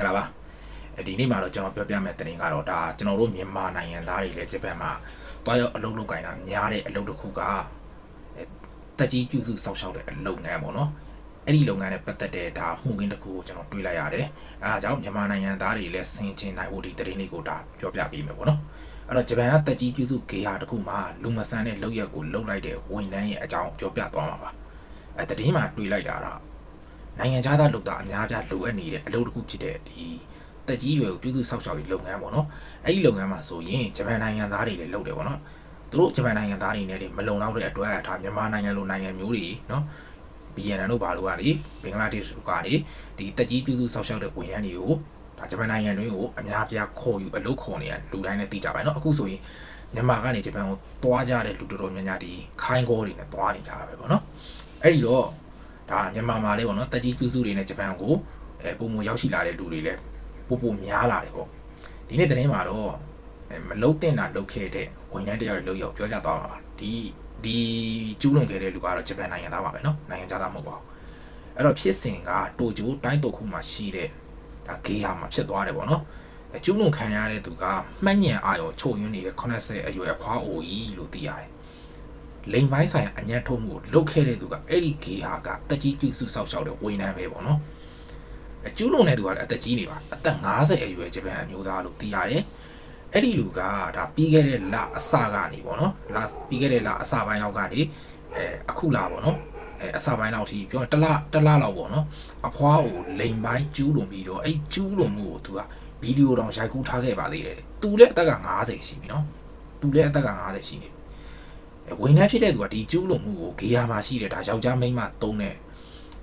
င်္ဂလာပါအဲဒီနေ့မှာတော့ကျွန်တော်ပြောပြမယ့်တင်ကတော့ဒါကျွန်တော်တို့မြန်မာနိုင်ငံသားတွေလည်းဂျပန်မှာတွားရောက်အလုပ်လုပ်ကိုင်တာများတဲ့အလုပ်တစ်ခုကအဲတက်ကြီးပြုစုစောင့်ရှောက်တဲ့အလုပ်ငန်းပေါ့နော်အဲ့ဒီလုပ်ငန်းနဲ့ပတ်သက်တဲ့ဒါမှုခင်းတစ်ခုကိုကျွန်တော်တွေးလိုက်ရတယ်အဲဒါကြောင့်မြန်မာနိုင်ငံသားတွေလည်းဆင်ခြင်နိုင်ဖို့ဒီတင်လေးကိုဒါပြောပြပေးမယ်ပေါ့နော်အဲ့တော့ဂျပန်ကတက်ကြီးပြုစုဂေဟာတစ်ခုမှာလူမဆန်တဲ့လုပ်ရက်ကိုလုပ်လိုက်တဲ့ဝန်ထမ်းရဲ့အကြောင်းပြောပြသွားမှာပါအဲတတိယမှာတွေးလိုက်တာတော့ နိုင်ငံခြားသားလုပ်သားအများအပြားလိုအပ်နေတဲ့အလုပ်တစ်ခုဖြစ်တဲ့ဒီတက်ကြီးရွယ်ကိုပြုစုစောင့်ရှောက်ရေးလုပ်ငန်းပေါ့နော်အဲ့ဒီလုပ်ငန်းမှာဆိုရင်ဂျပန်နိုင်ငံသားတွေလည်းလုပ်တယ်ပေါ့နော်သူတို့ဂျပန်နိုင်ငံသားတွေနဲ့တွေမလုံလောက်တဲ့အတွက်ဒါမြန်မာနိုင်ငံလိုနိုင်ငံမျိုးတွေနော်ဗီယက်နမ်တို့ဘာလို့ကနေဘင်္ဂလားဒေ့ရှ်တို့ကနေဒီတက်ကြီးပြုစုစောင့်ရှောက်တဲ့ဝန်ထမ်းတွေကိုဒါဂျပန်နိုင်ငံတွေကိုအများအပြားခေါ်ယူအလုပ်ခေါ်နေရလူတိုင်းနဲ့သိကြပါနော်အခုဆိုရင်မြန်မာကနေဂျပန်ကိုတွားကြတဲ့လူတော်တော်များများဒီခိုင်းကောတွေနဲ့တွားနေကြတာပဲပေါ့နော်အဲ့ဒီတော့ ဒါမြန်မာမှာလေးပေါ့နော်တက်ကြီးပြုစုတွေနဲ့ဂျပန်ကိုအဲပုံမရောက်ရှိလာတဲ့လူတွေလည်းပို့ပို့များလာတယ်ပေါ့ဒီနေ့သတင်းမှာတော့အဲမလုတ်တင်တာလုတ်ခဲ့တဲ့ဝန်ထမ်းတယောက်ရဲ့လုတ်ရောက်ပြောကြသွားပါပါဒီဒီကျူးလွန်ခဲ့တဲ့လူကတော့ဂျပန်နိုင်ငံသားပါပဲနော်နိုင်ငံခြားသားမဟုတ်ပါဘူးအဲ့တော့ဖြစ်စဉ်ကတိုကျိုတိုင်းတုတ်ခုမှာရှိတဲ့ဒါဂေးဟာမှာဖြစ်သွားတယ်ပေါ့နော်အဲကျူးလွန်ခံရတဲ့သူကမှတ်ညံအာရုံချုပ်ယွန်းနေတဲ့80အရွယ်အဖွားအိုကြီးလို့သိရတယ် လိန်ပိုင်းဆိုင်ရာအညံ့ထုတ်မှုကိုလုတ်ခဲ့တဲ့သူကအဲ့ဒီဂေဟာကတက်ကြီးပြုစုစောက်ရှောက်တဲ့ဝန်ထမ်းပဲပေါ့နော်အကျူးလွန်တဲ့သူကလည်းအသက်ကြီးနေပါအသက်50အရွယ်ဂျပန်အမျိုးသားလို့သိရတယ်အဲ့ဒီလူကဒါပြီးခဲ့တဲ့လအစကနေပေါ့နော်လပြီးခဲ့တဲ့လအစပိုင်းလောက်ကနေအဲအခုလပေါ့နော်အဲအစပိုင်းလောက်ထိပြောရင်တစ်လတစ်လလောက်ပေါ့နော်အဖွားကိုလိန်ပိုင်းကျူးလွန်ပြီးတော့အဲ့ကျူးလွန်မှုကိုသူကဗီဒီယိုတောင်ရိုက်ကူးထားခဲ့ပါသေးတယ်သူလည်းအသက်က50ရှိပြီနော်သူလည်းအသက်က50ရှိနေပြီ ဝင်နှက်ဖြစ်တဲ့သူကဒီကျူးလွန်မှုကိုဂေယာမှာရှိတဲ့ဒါယောက်ျားမိန်းမသုံးတဲ့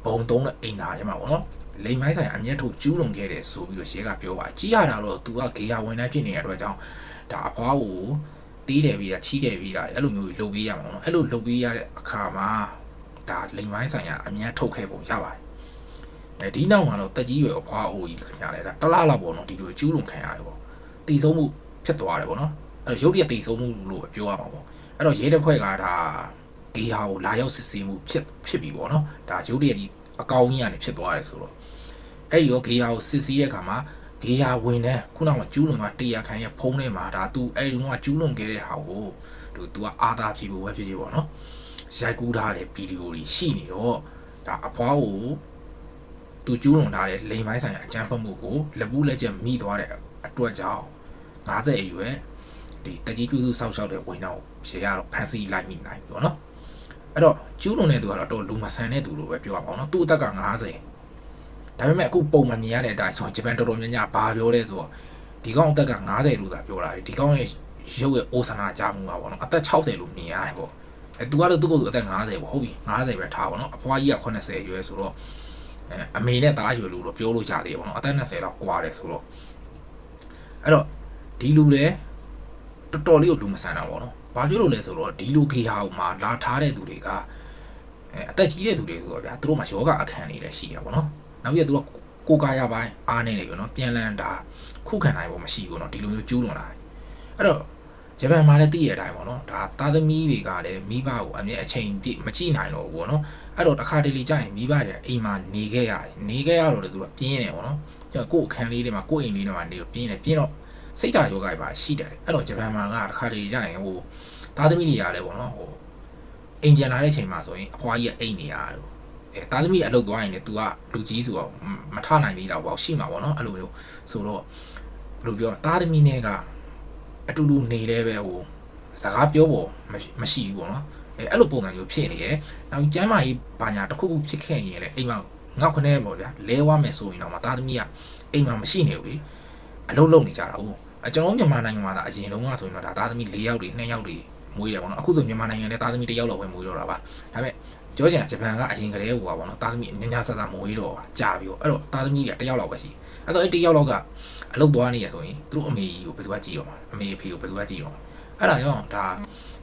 ဘုံသုံးတဲ့အိမ်သားထဲမှာပေါ့နော်လိမ်မိုင်းဆိုင်အမျက်ထုတ်ကျူးလွန်ခဲ့တယ်ဆိုပြီးတော့ရှေ့ကပြောပါကြည်ရတာတော့သူကဂေယာဝင်နှက်ဖြစ်နေတဲ့အတွက်ကြောင့်ဒါအဖွားကိုတီးတယ်ပြီးတာချီးတယ်ပြီးတာအဲ့လိုမျိုးလှုပ်ပေးရမှာပေါ့နော်အဲ့လိုလှုပ်ပေးရတဲ့အခါမှာဒါလိမ်မိုင်းဆိုင်ကအမျက်ထုတ်ခဲ့ပုံရပါတယ်အဲဒီနောက်မှာတော့တက်ကြီးရွယ်အဖွားအိုကြီးခင်ရတယ်ဒါတလားလောက်ပေါ့နော်ဒီလိုကျူးလွန်ခံရတယ်ပေါ့တည်ဆုံးမှုဖြစ်သွားတယ်ပေါ့နော် အဲ့တော့ရုပ်တရက်တည်ဆုံးမှုလို့ပြောရမှာပေါ့အဲ့တော့ရဲတပ်ဖွဲ့ကဒါဒီဟာကိုလာရောက်စစ်ဆေးမှုဖြစ်ဖြစ်ပြီပေါ့နော်ဒါရုပ်တရက်ကြီးအကောင်ကြီးကနေဖြစ်သွားတယ်ဆိုတော့အဲ့ဒီတော့ဂေယာကိုစစ်ဆေးတဲ့အခါမှာဂေယာဝင်တဲ့ခုနကကျူးလွန်ကတရားခံရဲ့ဖုံးထဲမှာဒါသူအဲ့ဒီကကျူးလွန်ခဲ့တဲ့ဟာကိုသူသူကအာသာဖြစ်ဖို့ပဲဖြစ်ဖြစ်ပေါ့နော်ရိုက်ကူးထားတဲ့ဗီဒီယိုတွေရှိနေတော့ဒါအဖွားကိုသူကျူးလွန်ထားတဲ့လိန်ပိုင်းဆိုင်ရာအကြမ်းဖက်မှုကိုလက်ပူးလက်ချက်မိသွားတဲ့အတွက်ကြောင့်50အရွယ် ဒီတကြီးပြုစုစောက်ရှောက်တဲ့ဝင်တော့ရေကတော့ဖန်စီလိုက်မိနိုင်ပြီပေါ့နော်အဲ့တော့ကျူးလွန်တဲ့သူကတော့တော့လူမဆန်တဲ့သူလို့ပဲပြောရပါတော့သူ့အသက်က90ဒါပေမဲ့အခုပုံမှန်မြင်ရတဲ့အတိုင်းဆိုဂျပန်တော်တော်များများဘာပြောလဲဆိုတော့ဒီကောင်အသက်က90လို့သာပြောတာလေဒီကောင်ရဲ့ရုပ်ရဲ့အိုဆန္ဒကြားမှုပါပေါ့နော်အသက်60လို့မြင်ရတယ်ပေါ့အဲသူကတော့သူ့ကိုယ်သူအသက်90ပေါ့ဟုတ်ပြီ90ပဲထားပါတော့အဖွားကြီးက80ရွယ်ဆိုတော့အဲအမေနဲ့သားရွယ်လို့တော့ပြောလို့ကြသေးတယ်ပေါ့နော်အသက်20လောက်ကွာတယ်ဆိုတော့အဲ့တော့ဒီလူလည်း တော်တော်လေးကိုလူမဆန်တာပေါ့နော်။ဘာဖြစ်လို့လဲဆိုတော့ဒီလိုခေဟာမှာလာထားတဲ့သူတွေကအဲအသက်ကြီးတဲ့သူတွေဆိုတော့ဗျာသူတို့မှာယောဂအခန်းနေလည်းရှိတယ်ပေါ့နော်။နောက်ပြီးတော့သူကကိုယ်ကာယပိုင်းအားနေတယ်ပေါ့နော်။ပြန်လန်းတာခုခံနိုင်ဖို့မရှိဘူးနော်ဒီလိုမျိုးကျူးလွန်လာတယ်။အဲ့တော့ဂျပန်မှာလည်းသိရတဲ့အတိုင်းပေါ့နော်။ဒါသားသမီးတွေကလည်းမိဘကိုအမြဲအချိန်ပြည့်မကြည့်နိုင်တော့ဘူးပေါ့နော်။အဲ့တော့တစ်ခါတလေကြာရင်မိဘတွေအိမ်မှာနေခဲ့ရတယ်။နေခဲ့ရတော့လေသူကပြင်းနေပေါ့နော်။ကျကိုယ့်အခန်းလေးတွေမှာကိုယ့်အိမ်လေးတွေမှာနေတော့ပြင်းနေပြင်းတော့ စိတ်ဓာတ်ယောဂတွေပါရှိတယ်အဲ့တော့ဂျပန်မှာကတစ်ခါတလေကြာရင်ဟိုသားသမီးတွေရတယ်ပေါ့နော်ဟိုအိမ်ပြန်လာတဲ့ချိန်မှာဆိုရင်အဖွားကြီးကအိမ်နေရတော့အဲသားသမီးအလုပ်သွားရင်လည်း तू ကလူကြီးဆိုတော့မထနိုင်သေးတော့ပေါ့ရှိမှာပေါ့နော်အဲ့လိုမျိုးဆိုတော့ဘယ်လိုပြောသားသမီးနဲ့ကအတူတူနေလဲပဲဟိုစကားပြောဖို့မရှိဘူးပေါ့နော်အဲအဲ့လိုပုံစံမျိုးဖြစ်နေရဲ့နောက်ကျမ်းမာရေးဘာညာတစ်ခုခုဖြစ်ခဲ့ရင်လည်းအိမ်မှာငေါက်ခနဲပေါ့ဗျာလဲဝါမယ်ဆိုရင်တော့မသားသမီးကအိမ်မှာမရှိနေဘူးလေအလုပ်လုပ်နေကြတာဟုတ် အကျွန်တော်မြန်မာနိုင်ငံမှာဒါအရင်တုန်းကဆိုရင်တော့ဒါသားသမီး၄ယောက်တွေ၂ယောက်တွေမွေးတယ်ပေါ့နော်အခုဆိုမြန်မာနိုင်ငံလည်းသားသမီး၁ယောက်လောက်ပဲမွေးတော့တာပါဒါပေမဲ့ပြောချင်တာဂျပန်ကအရင်ကတည်းကဟိုပါပေါ့နော်သားသမီးညညာဆက်ဆက်မွေးတော့ကြာပြီပေါ့အဲ့တော့သားသမီးတွေက၁ယောက်လောက်ပဲရှိအဲ့တော့အဲ့၁ယောက်လောက်က အလုပ်သွားနေရဆိုရင်သူတို့အမေကြီးကိုဘယ်သူကကြည့်တော့မှာအမေအဖေကိုဘယ်သူကကြည့်တော့မှာအဲ့ဒါကြောင့်ဒါ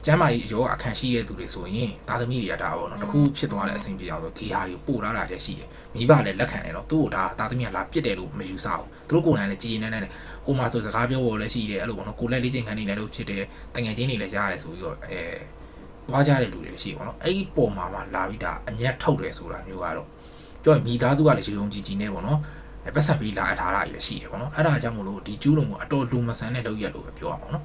ကျမ်းမာရေးရောအခန့်ရှိတဲ့သူတွေဆိုရင်သားသမီးတွေကဒါပေါ့နော်တခုဖြစ်သွားတဲ့အဆင်ပြေအောင်ဆိုဂီဟာတွေကိုပို့လာတာလည်းရှိတယ်မိဘလည်းလက်ခံတယ်နော်သူ့ကိုဒါသားသမီးကလာပြစ်တယ်လို့မယူဆဘူးသူတို့ကိုယ်တိုင်လည်းကြည်ရင်နဲ့နဲ့ဟိုမှာဆိုစကားပြောဖို့လည်းရှိတယ်အဲ့လိုပေါ့နော်ကိုလက်လေးချင်းခံနေတယ်လို့ဖြစ်တယ်တငယ်ချင်းတွေလည်းရတယ်ဆိုပြီးတော့အဲသွားကြတဲ့လူတွေလည်းရှိပေါ့နော်အဲ့ဒီပုံမှာမှလာပြီးဒါအမျက်ထုတ်တယ်ဆိုတာမျိုးကတော့ပြောရင်မိသားစုကလည်းရုံရုံကြည်ကြည်နေပေါ့နော်အဲ ပတ်ဆက်ပြီးလာအပ်ထားတာကြီးလည်းရှိတယ်ပေါ့နော်အဲ့ဒါကြောင့်မလို့ဒီကျူးလုံးကိုအတော်လူမဆန်တဲ့လောက်ရက်လို့ပဲပြောရမှာပေါ့နော်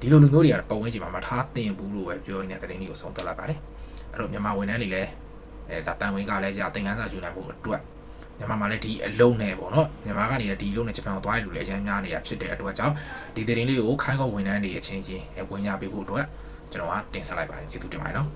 ဒီလိုလူမျိုးတွေကပုံဝင်းချင်မှာမထားတင်ဘူးလို့ပဲပြောနေတဲ့တဲ့င်းလေးကိုဆုံးသက်လိုက်ပါတယ်အဲ့တော့မြန်မာဝန်ထမ်းတွေလည်းအဲဒါတန်ဝင်ကလည်းကြာသင်ခန်းစာယူနိုင်ဖို့အတွက်မြန်မာမှာလည်းဒီအလုံးနဲ့ပေါ့နော်မြန်မာကနေလည်းဒီအလုံးနဲ့ဂျပန်ကိုသွားရလို့လည်းအများများနေရဖြစ်တဲ့အတွက်ကြောင့်ဒီတဲ့င်းလေးကိုခိုင်းကောဝန်ထမ်းတွေအချင်းချင်းဝင်ရပေးဖို့အတွက်ကျွန်တော်ကတင်ဆက်လိုက်ပါတယ်ကျေးဇူးတင်ပါတယ်နော်